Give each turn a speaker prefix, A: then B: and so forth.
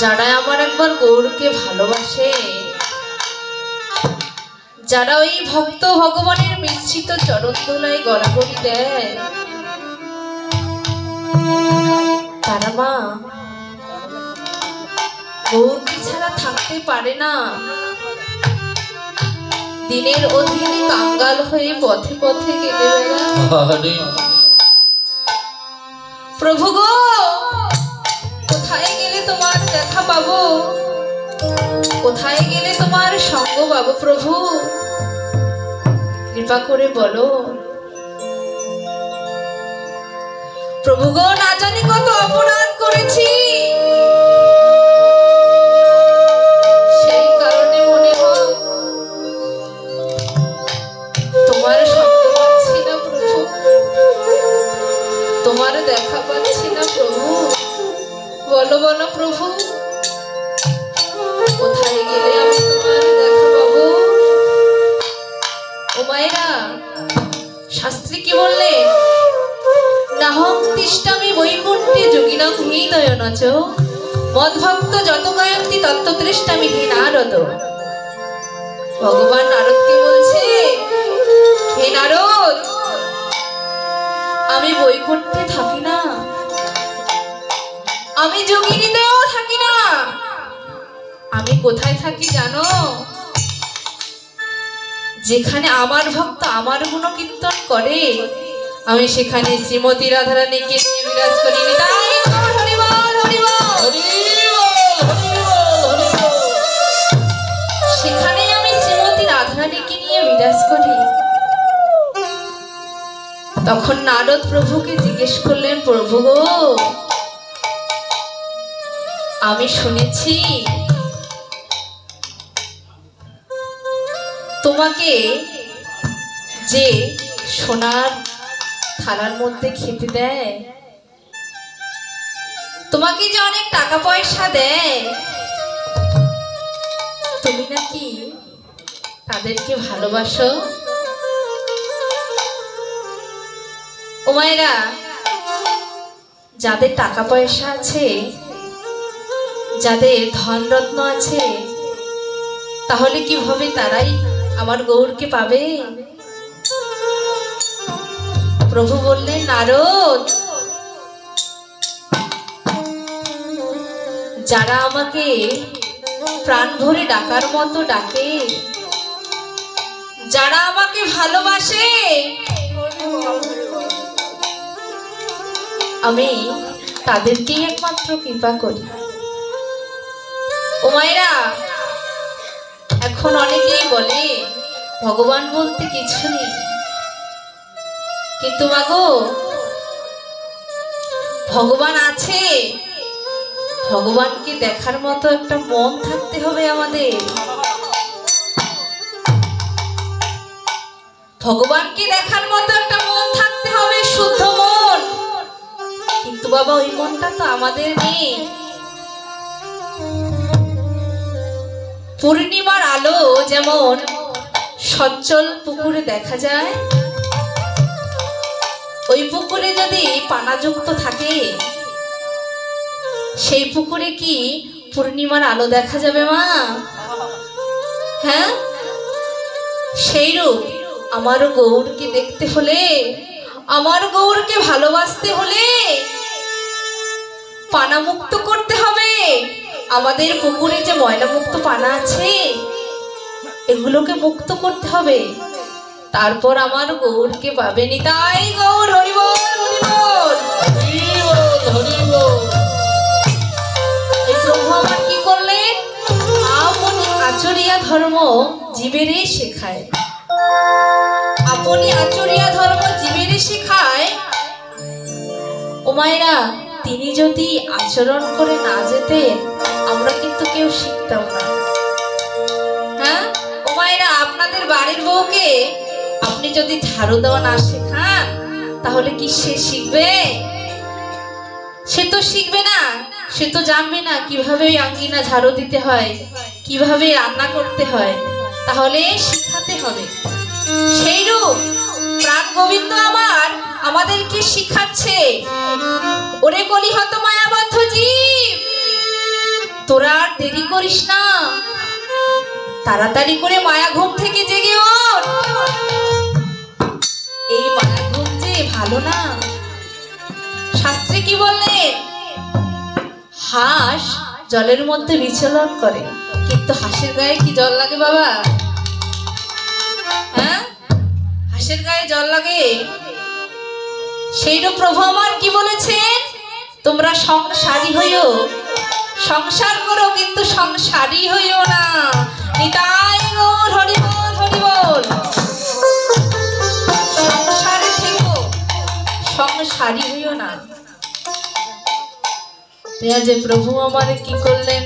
A: যারা আমার একবার গৌরকে ভালোবাসে যারা ওই ভক্ত ভগবানের মিশ্রিত চরণ ধুলায় গড়াগড়ি দেয় তারা মা গৌরকে ছাড়া থাকতে পারে না। দিনের অধীনে কাঙ্গাল হয়ে পথে পথে কেটে বেড়ায়। প্রভু গো কোথায় গেলে তোমার সঙ্গ পাবো প্রভু? কৃপা করে বলো। প্রভু গো, না জানি কত অপরাধ করেছি। সেই কারণে মনে তোমার পাচ্ছি না প্রভু। তোমার দেখা পাচ্ছি না প্রভু। বলো বলো প্রভু। নাহং তিষ্টামি বৈকুণ্ঠে যোগিনং হৃদয় নচ মদভক্ত যত গায়ন্তি তত্ত্বতৃষ্টামি হে নারদ। ভগবান নারদ কি বলছে, হে নারদ, আমি বৈকুণ্ঠে থাকি না। আমি যোগিনীতেও থাকি না। আমি কোথায় থাকি জানো? যেখানে আমার ভক্ত আমার গুণ কীর্তন করে আমি সেখানে শ্রীমতী রাধারানীকে নিয়ে বিরাজ করি। সেখানে আমি শ্রীমতী নিয়ে বিরাজ করি তখন নারদ প্রভুকে জিজ্ঞেস করলেন, প্রভু আমি শুনেছি তোমাকে যে সোনার থালার মধ্যে খেতে দেয়। তোমাকে যে অনেক টাকা পয়সা দেয়। তুমি নাকি তাদেরকে ভালোবাসো? ও মায়েরা, যাদের টাকা পয়সা আছে, যাদের ধনরত্ন আছে, তাহলে কীভাবে তারাই আমার গৌরকে পাবে? প্রভু বললেন, নারদ, যারা আমাকে প্রাণ ভরে ডাকার মতো ডাকে, যারা আমাকে ভালোবাসে, আমি তাদেরকেই একমাত্র কৃপা করি। ও মায়েরা, এখন অনেকেই বলে, ভগবান বলতে কিছু নেই। কিন্তু মাগো ভগবান আছে। ভগবানকে দেখার মতো একটা মন থাকতে হবে আমাদের। ভগবানকে দেখার মতো একটা মন থাকতে হবে, শুদ্ধ মন। কিন্তু বাবা, ওই মনটা তো আমাদের নেই। পূর্ণিমার আলো যেমন সচ্ছল পুকুরে দেখা যায় ওই পুকুরে যদি পানাযুক্ত থাকে, সেই পুকুরে কি পূর্ণিমার আলো দেখা যাবে মা? হ্যাঁ? সেই রূপ আমার গৌরকে দেখতে হলে, আমার গৌরকে ভালোবাসতে হলে পানা মুক্ত করতে হবে। আমাদের পুকুরে যে ময়লা মুক্ত পানা আছে, এগুলোকে মুক্ত করতে হবে। তারপর আমার গৌরকে পাবেনি তাই গৌর হরিবল। হরিবল আমার কি করলেন আপনি আচরিয়া ধর্ম জীবেরে শেখায়। আপনি আচরিয়া ধর্ম জীবেরে শেখায়। ও মায়েরা, তিনি যদি আচরণ করে না যেতেন, আমরা কিন্তু কেউ শিখতাম না। হ্যাঁ? ও মায়েরা, আপনাদের বাড়ির বউকে আপনি যদি ঝাড়ু দেওয়া না শেখান, তাহলে কি সে শিখবে? সে তো শিখবে না। সে তো জানবে না কীভাবে ওই আঙ্গিনা ঝাড়ু দিতে হয়, কীভাবে রান্না করতে হয়। তাহলে শিখাতে হবে। সেই রূপ প্রাণ গোবিন্দ আমার আমাদেরকে শিখাচ্ছে। ওরে কলি হত মায়াবদ্ধ জীব, তোরা আর দেরি করিস না। তাড়াতাড়ি করে মায়া ঘুম থেকে জেগে ওঠ। ভালো না? শাস্ত্রে কি বললেন হাঁস জলের মধ্যে বিচলন করে। কিন্তু হাঁসের গায়ে কি জল লাগে বাবা? হ্যাঁ? হাঁসের গায়ে জল লাগে? সেইরূপ প্রভু আমার কি বলেছেন? তোমরা সংসারী হইও। সংসার করো, কিন্তু সংসারী হইও না। আজ প্রভু আমার কি করলেন?